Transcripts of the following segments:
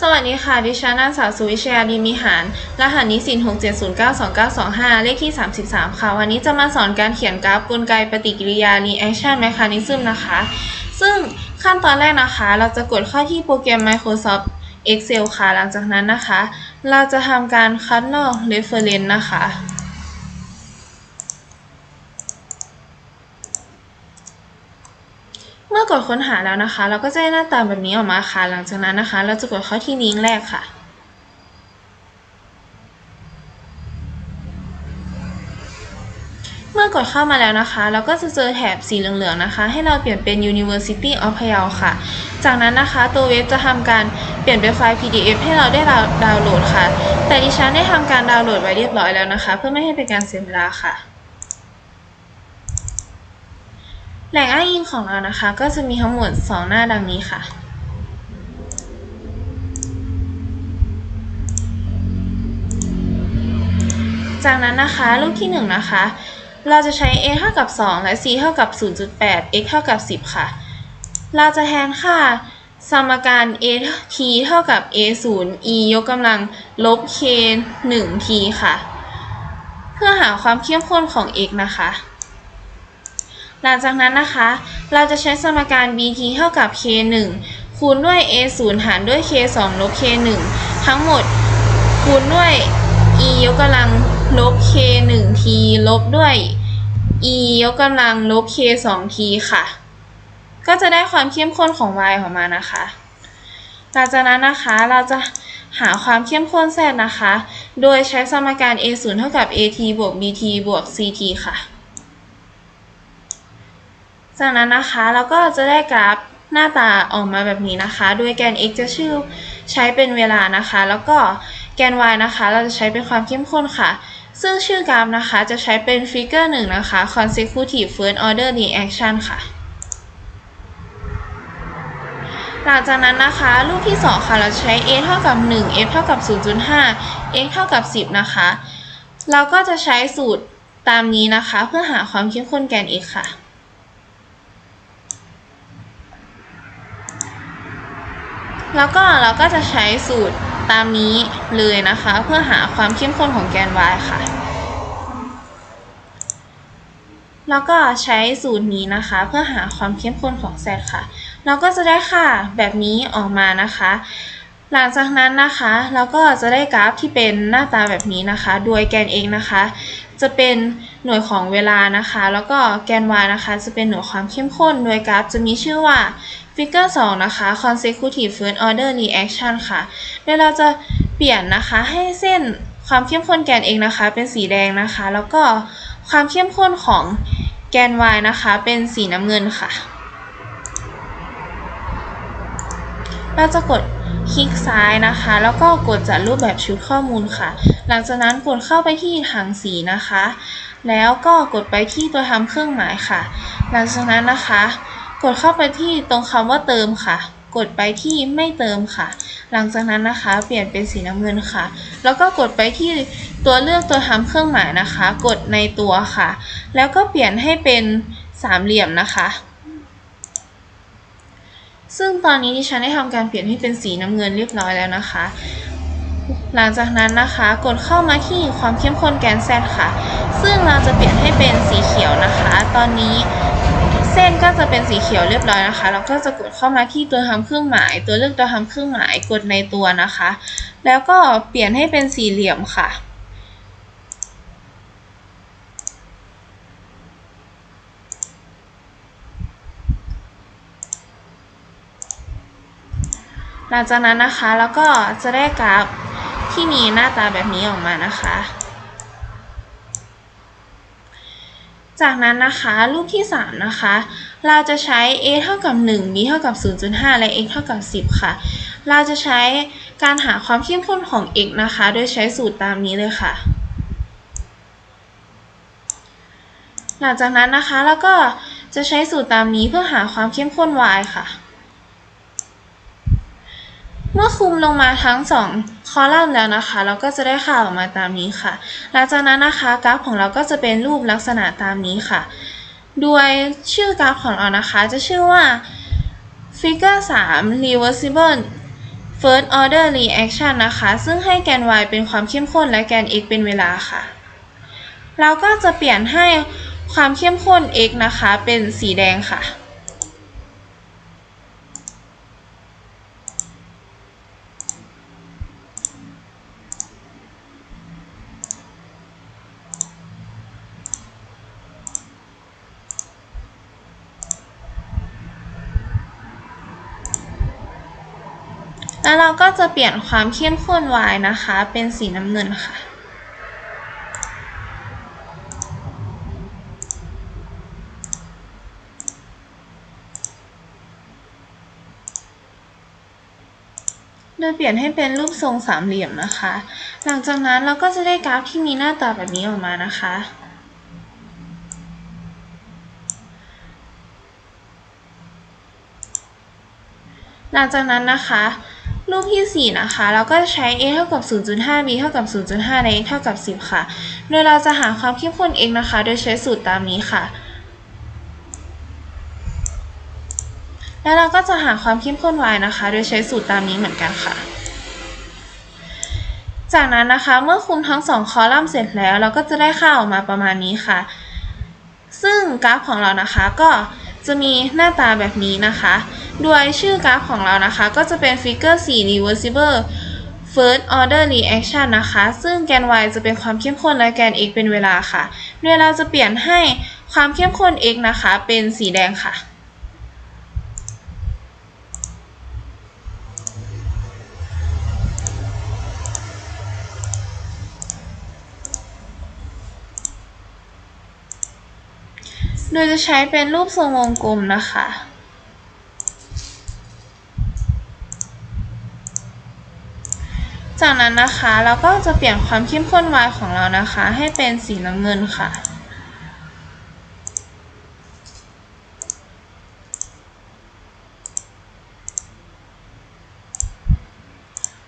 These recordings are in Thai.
สวัสดีค่ะ ดิฉันนางสาวสุวิชยาดีมีหาร รหัสนิสิน6709225 เลขที่ 33 ค่ะ วันนี้จะมาสอนการเขียนกราฟกลไกปฏิกิริยา reaction mechanism นะคะ ซึ่งขั้นตอนแรกนะคะ เราจะกดเข้าที่โปรแกรม Microsoft Excel ค่ะ หลังจากนั้นนะคะ เราจะทำการคัดลอก reference นะคะ เมื่อกดค้นหาแล้วนะคะ เราก็จะได้หน้าตาแบบนี้ออกมาค่ะ หลังจากนั้นนะคะ เราจะกดเข้าที่ลิงก์แรกค่ะ เมื่อกดเข้ามาแล้วนะคะ เราก็จะเจอแถบสีเหลืองๆนะคะ ให้เราเปลี่ยนเป็น University of Payao ค่ะ จากนั้นนะคะ ตัวเว็บจะทำการเปลี่ยนเป็นไฟล์ PDF ให้เราได้ดาวน์โหลดค่ะ แต่ดิฉันได้ทำการดาวน์โหลดไว้เรียบร้อยแล้วนะคะ เพื่อไม่ให้เป็นการเสียเวลาค่ะ แหล่งอ้างอิงของเรานะคะ ก็จะมีทั้งหมด 2 หน้าดังนี้ค่ะ จากนั้นนะคะรูปที่ 1 นะคะ เราจะใช้ a เท่ากับ 2 และ c เท่ากับ 0.8 x เท่ากับ 10 ค่ะ เราจะแทนค่าสมการ a t เท่ากับ a 0 e ยกกำลังลบ k 1 t ค่ะ เพื่อหาความเข้มข้นของ x นะคะ หลังจากนั้นนะคะ เราจะใช้สมการ bt เท่ากับ k 1 คูณด้วย a 0 หารด้วย k 2 ลบ k 1 ทั้งหมด คูณด้วย e ยกกำลังลบ k 1 t ลบด้วย e ยกกำลังลบ k 2 t ค่ะ ก็จะได้ความเข้มข้นของ y ออกมานะคะหลังจากนั้นนะคะเราจะหาความเข้มข้น z นะคะ โดยใช้สมการ a 0เท่ากับ at บวก bt บวก ct ค่ะ จากนั้นนะคะเราก็จะได้กราฟหน้าตาออกมาแบบนี้นะคะ โดยแกน x จะชื่อใช้เป็นเวลานะคะ แล้วก็แกน y นะคะ เราจะใช้เป็นความเข้มข้นค่ะ ซึ่งชื่อกราฟนะคะจะใช้เป็นฟิกเกอร์หนึ่งนะคะ consecutive first order reaction ค่ะ หลังจากนั้นนะคะ รูปที่ 2 ค่ะ เราใช้ a เท่ากับ 1 f เท่ากับ 0.5 x เท่ากับ 10 นะคะ เราก็จะใช้สูตรตามนี้นะคะ เพื่อหาความเข้มข้นแกน x ค่ะ แล้วก็เราก็จะใช้สูตรตามนี้เลยนะคะ เพื่อหาความเข้มข้นของแกน y ค่ะ แล้วก็ใช้สูตรนี้นะคะ เพื่อหาความเข้มข้นของ z ค่ะ เราก็จะได้ค่าแบบนี้ออกมานะคะ หลังจากนั้นนะคะเราก็จะได้กราฟที่เป็นหน้าตาแบบนี้นะคะ โดยแกน x นะคะ จะเป็น หน่วยของเวลานะคะ แล้วก็แกน y นะคะ จะเป็นหน่วยความเข้มข้น โดยกราฟจะมีชื่อว่า Figure 2 นะคะ Consecutive First Order Reaction ค่ะ โดยเราจะเปลี่ยนนะคะให้เส้นความเข้มข้นแกน x นะคะ เป็นสีแดงนะคะ แล้วก็ความเข้มข้นของแกน y นะคะ เป็นสีน้ำเงินค่ะ เราจะกดคลิกซ้ายนะคะ แล้วก็กดจัดรูปแบบชุดข้อมูลค่ะ หลังจากนั้นกดเข้าไปที่ถังสีนะคะ แล้วก็กดไปที่ตัวทำเครื่องหมายค่ะ หลังจากนั้นนะคะ กดเข้าไปที่ตรงคำว่าเติมค่ะ กดไปที่ไม่เติมค่ะ หลังจากนั้นนะคะ เปลี่ยนเป็นสีน้ำเงินค่ะ แล้วก็กดไปที่ตัวเลือกตัวทำเครื่องหมายนะคะ กดในตัวค่ะ แล้วก็เปลี่ยนให้เป็นสามเหลี่ยมนะคะซึ่งตอนนี้ดิฉันได้ทำการเปลี่ยนให้เป็นสีน้ำเงินเรียบร้อยแล้วนะคะ หลังจากนั้นนะคะกดเข้ามาที่ความเข้มข้นแกน Z ค่ะ ซึ่งเราจะเปลี่ยนให้เป็นสีเขียวนะคะ ตอนนี้เส้นก็จะเป็นสีเขียวเรียบร้อยนะคะ เราก็จะกดเข้ามาที่ตัวทำเครื่องหมาย ตัวเลือกตัวทำเครื่องหมายกดในตัวนะคะ แล้วก็เปลี่ยนให้เป็นสี่เหลี่ยมค่ะหลังจากนั้นนะคะแล้วก็จะได้กราฟ ที่มีหน้าตาแบบนี้ออกมานะคะ จากนั้นนะคะรูปที่ 3 นะคะ เราจะใช้ a เท่ากับ 1 b เท่ากับ 0.5 และ x เท่ากับ 10 ค่ะ เราจะใช้การหาความเข้มข้นของ x นะคะ โดยใช้สูตรตามนี้เลยค่ะหลังจากนั้นนะคะแล้วก็จะใช้สูตรตามนี้เพื่อหาความเข้มข้น y ค่ะ เมื่อคุมลงมาทั้ง2คอ ลัมน์แล้วนะคะ เราก็จะได้ค่าออกมาตามนี้ค่ะ หลังจากนั้นนะคะกราฟของเราก็จะเป็นรูปลักษณะตามนี้ค่ะ โดยชื่อกราฟของเรานะคะจะชื่อว่า Figure 3 Reversible first order reaction นะคะ ซึ่งให้แกน y เป็นความเข้มข้นและแกน x เป็นเวลาค่ะ เราก็จะเปลี่ยนให้ความเข้มข้น x นะคะ เป็นสีแดงค่ะ แล้วเราก็จะเปลี่ยนความเข้มข้น y นะคะ เป็นสีน้ำเงินค่ะ โดยเปลี่ยนให้เป็นรูปทรงสามเหลี่ยมนะคะ หลังจากนั้นเราก็จะได้กราฟที่มีหน้าตาแบบนี้ออกมานะคะหลังจากนั้นนะคะ รูปที่ 4 นะคะ เราก็ใช้ a เท่ากับ 0.5 b เท่ากับ 0.5 และ x เท่ากับ 10 ค่ะ โดยเราจะหาความเข้มข้น x นะคะ โดยใช้สูตรตามนี้ค่ะ แล้วเราก็จะหาความเข้มข้น y นะคะ โดยใช้สูตรตามนี้เหมือนกันค่ะ จากนั้นนะคะ เมื่อคุมทั้งสองคอลัมน์เสร็จแล้ว เราก็จะได้ค่าออกมาประมาณนี้ค่ะ ซึ่งกราฟของเรานะคะก็จะมีหน้าตาแบบนี้นะคะ โดยชื่อกราฟของเรานะคะ ก็จะเป็น Figure 4 Reversible First Order Reaction นะคะ ซึ่งแกน y จะเป็นความเข้มข้นและแกน x เป็นเวลาค่ะ โดยเราจะเปลี่ยนให้ความเข้มข้น x นะคะ เป็นสีแดงค่ะโดยจะใช้เป็นรูปทรงวงกลมนะคะ จากนั้นนะคะเราก็จะเปลี่ยนความเข้มข้น y ของเรานะคะ ให้เป็นสีน้ำเงินค่ะ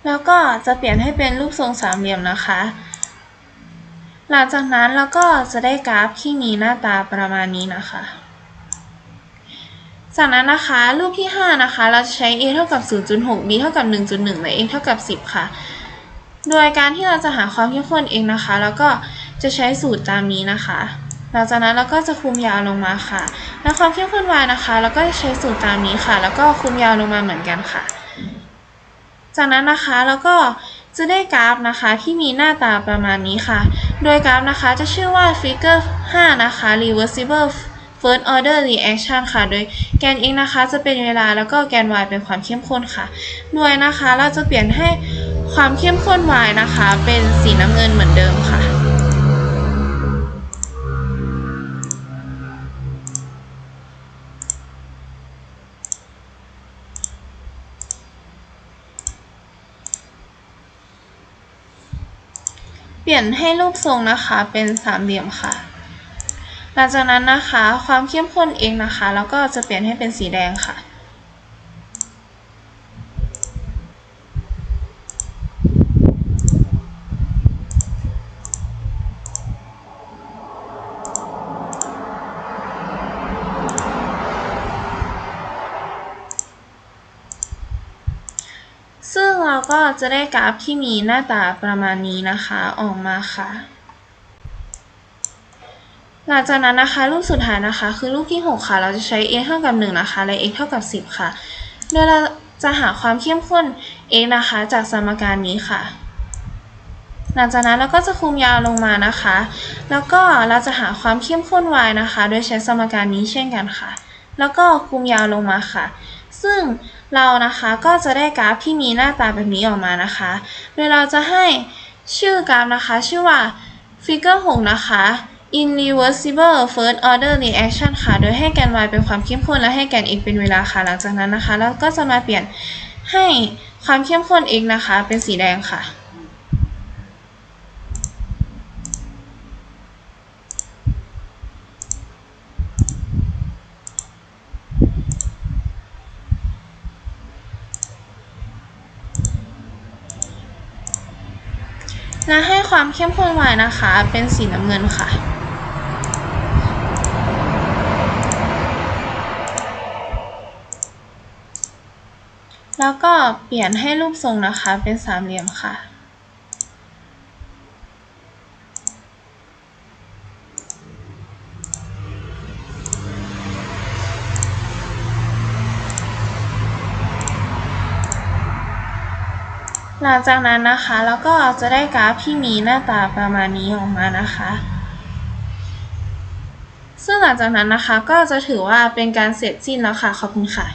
แล้วก็จะเปลี่ยนให้เป็นรูปทรงสามเหลี่ยมนะคะ หลังจากนั้นเราก็จะได้กราฟที่มีหน้าตาประมาณนี้นะคะจากนั้นนะคะรูปที่ 5 นะคะ เราจะใช้ a เท่ากับ 0.6 b เท่ากับ 1.1 และ x เท่ากับ 10 ค่ะ โดยการที่เราจะหาความเข้มข้นเองนะคะ แล้วก็จะใช้สูตรตามนี้นะคะ หลังจากนั้นเราก็จะคุมยาวลงมาค่ะ และความเข้มข้น y นะคะเราก็จะใช้สูตรตามนี้ค่ะ แล้วก็คุมยาวลงมาเหมือนกันค่ะ จากนั้นนะคะเราก็จะได้กราฟนะคะที่มีหน้าตาประมาณนี้ค่ะ โดยกราฟนะคะจะชื่อว่า Figure 5 นะคะ Reversible First Order Reaction ค่ะ โดยแกน x นะคะจะเป็นเวลาแล้วก็แกน y เป็นความเข้มข้นค่ะโดยนะคะเราจะเปลี่ยนให้ ความเข้มข้น y นะคะ เป็นสีน้ำเงินเหมือนเดิมค่ะ เปลี่ยนให้รูปทรงนะคะเป็นสามเหลี่ยมค่ะ หลังจากนั้นนะคะ ความเข้มข้นเองนะคะ แล้วก็จะเปลี่ยนให้เป็นสีแดงค่ะ ก็จะได้กราฟที่มีหน้าตาประมาณนี้นะคะออกมาค่ะ หลังจากนั้นนะคะรูปสุดท้ายนะคะ คือรูปที่ 6 ค่ะ เราจะใช้ a เท่ากับ 1 นะคะ และ x เท่ากับ 10 ค่ะ โดยเราจะหาความเข้มข้น x นะคะ จากสมการนี้ค่ะ หลังจากนั้นเราก็จะคุมยาวลงมานะคะ แล้วก็เราจะหาความเข้มข้น y นะคะ โดยใช้สมการนี้เช่นกันค่ะ แล้วก็คุมยาวลงมาค่ะ ซึ่งเรานะคะก็จะได้กราฟที่มีหน้าตาแบบนี้ออกมานะคะ โดยเราจะให้ชื่อกราฟนะคะ ชื่อว่า Figure 6 นะคะ Irreversible First Order Reaction ค่ะ โดยให้แกน y เป็นความเข้มข้นและให้แกน x เป็นเวลาค่ะ หลังจากนั้นนะคะ เราก็จะมาเปลี่ยนให้ความเข้มข้น x นะคะ เป็นสีแดงค่ะ และให้ ความเข้มข้นไว้นะคะ เป็นสีน้ำเงินค่ะ แล้วก็เปลี่ยนให้รูปทรงนะคะ เป็นสามเหลี่ยมค่ะ หลังจากนั้นนะคะเราก็จะได้กราฟที่มีหน้าตาประมาณนี้ออกมานะคะ ซึ่งหลังจากนั้นนะคะก็จะถือว่าเป็นการเสร็จสิ้นแล้วค่ะ ขอบคุณค่ะ